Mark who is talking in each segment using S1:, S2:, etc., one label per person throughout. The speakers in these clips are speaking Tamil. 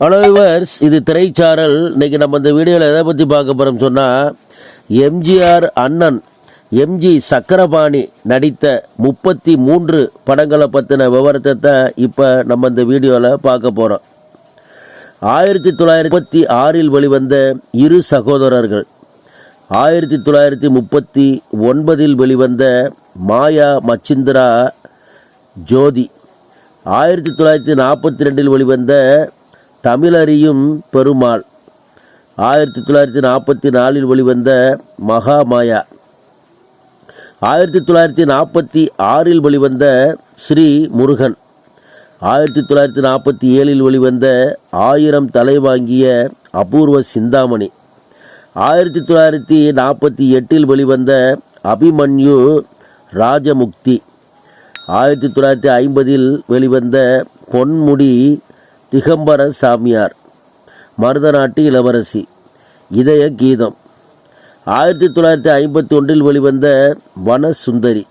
S1: ஹலோ விவர்ஸ் இது திரைச்சாரல். இன்னைக்கு நம்ம இந்த வீடியோவில் எதை பற்றி பார்க்க போகிறோம் சொன்னால் எம்ஜிஆர் அண்ணன் எம்ஜி சக்கரபாணி நடித்த முப்பத்தி மூன்று படங்களை பற்றின விவரத்தை தான் இப்போ நம்ம இந்த வீடியோவில் பார்க்க போகிறோம் ஆயிரத்தி தொள்ளாயிரத்தி முப்பத்தி ஆறில் வெளிவந்த இரு சகோதரர்கள். ஆயிரத்தி தொள்ளாயிரத்தி முப்பத்தி ஒன்பதில் வெளிவந்த மாயா மச்சிந்திரா ஜோதி. ஆயிரத்தி தொள்ளாயிரத்தி நாற்பத்தி ரெண்டில் வெளிவந்த தமிழறியும் பெருமாள். ஆயிரத்தி தொள்ளாயிரத்தி நாற்பத்தி நாலில் வெளிவந்த மகாமாயா. ஆயிரத்தி தொள்ளாயிரத்தி நாற்பத்தி ஆறில் வெளிவந்த ஸ்ரீ முருகன். ஆயிரத்தி தொள்ளாயிரத்தி நாற்பத்தி ஏழில் வெளிவந்த ஆயிரம் தலை வாங்கிய அபூர்வ சிந்தாமணி. ஆயிரத்தி தொள்ளாயிரத்தி நாற்பத்தி எட்டில் வெளிவந்த அபிமன்யு ராஜமுக்தி. ஆயிரத்தி தொள்ளாயிரத்தி ஐம்பதில் வெளிவந்த பொன்முடி திகம்பர சாமியார் மருதநாட்டு இளவரசி இதய கீதம். ஆயிரத்தி தொள்ளாயிரத்தி ஐம்பத்தி ஒன்றில் வெளிவந்த வனசுந்தரி.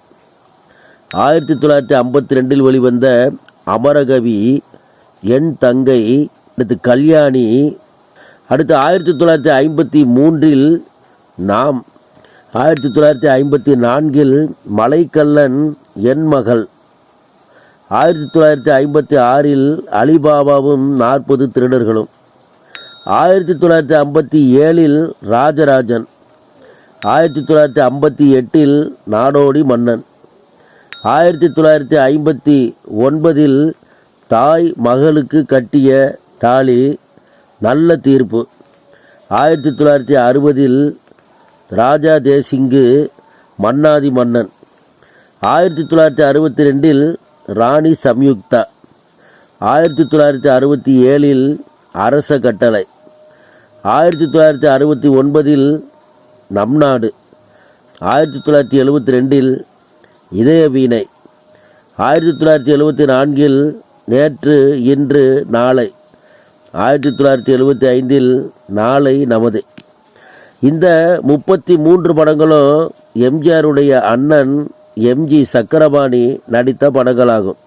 S1: ஆயிரத்தி தொள்ளாயிரத்தி ஐம்பத்தி ரெண்டில் வெளிவந்த அமரகவி என் தங்கை அடுத்து கல்யாணி அடுத்து ஆயிரத்தி தொள்ளாயிரத்தி ஐம்பத்தி மூன்றில் நாம். ஆயிரத்தி தொள்ளாயிரத்தி ஐம்பத்தி நான்கில் மலைக்கல்லன் என் மகள். ஆயிரத்தி தொள்ளாயிரத்தி ஐம்பத்தி ஆறில் அலிபாபாவும் நாற்பது திருடர்களும். ஆயிரத்தி தொள்ளாயிரத்தி ஐம்பத்தி ஏழில் ராஜராஜன். ஆயிரத்தி தொள்ளாயிரத்தி ஐம்பத்தி எட்டில் நாடோடி மன்னன். ஆயிரத்தி தொள்ளாயிரத்தி ஐம்பத்தி ஒன்பதில் தாய் மகளுக்கு கட்டிய தாலி நல்ல தீர்ப்பு. ஆயிரத்தி தொள்ளாயிரத்தி அறுபதில் ராஜா தேசிங்கு மன்னாதி மன்னன். ஆயிரத்தி தொள்ளாயிரத்தி அறுபத்தி ரெண்டில் ராணி சம்யுக்தா. ஆயிரத்தி தொள்ளாயிரத்தி அறுபத்தி ஏழில் அரச கட்டளை. ஆயிரத்தி தொள்ளாயிரத்தி அறுபத்தி ஒன்பதில் நம் நாடு. ஆயிரத்தி தொள்ளாயிரத்தி எழுபத்தி ரெண்டில் இதய வீணை. ஆயிரத்தி தொள்ளாயிரத்தி எழுபத்தி நான்கில் நேற்று இன்று நாளை. ஆயிரத்தி தொள்ளாயிரத்தி எழுபத்தி ஐந்தில் நாளை நமது. இந்த முப்பத்தி மூன்று படங்களும் எம்ஜிஆருடைய அண்ணன் எம்ஜி சக்கரபாணி நடித்த படங்களாகும்.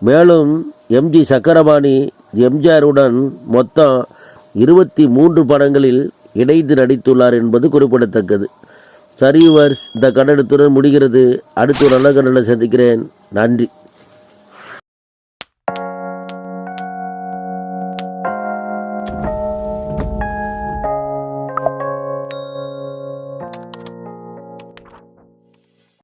S1: மேலும் எம்ஜி சக்கரபாணி எம்ஜிஆருடன் மொத்தம் இருபத்தி மூன்று படங்களில் இணைந்து நடித்துள்ளார் என்பது குறிப்பிடத்தக்கது. சரிவர்ஸ் இந்த கன்னடத்துடன் முடிகிறது. அடுத்த ஒரு நல்ல கன்னடம் சந்திக்கிறேன். நன்றி.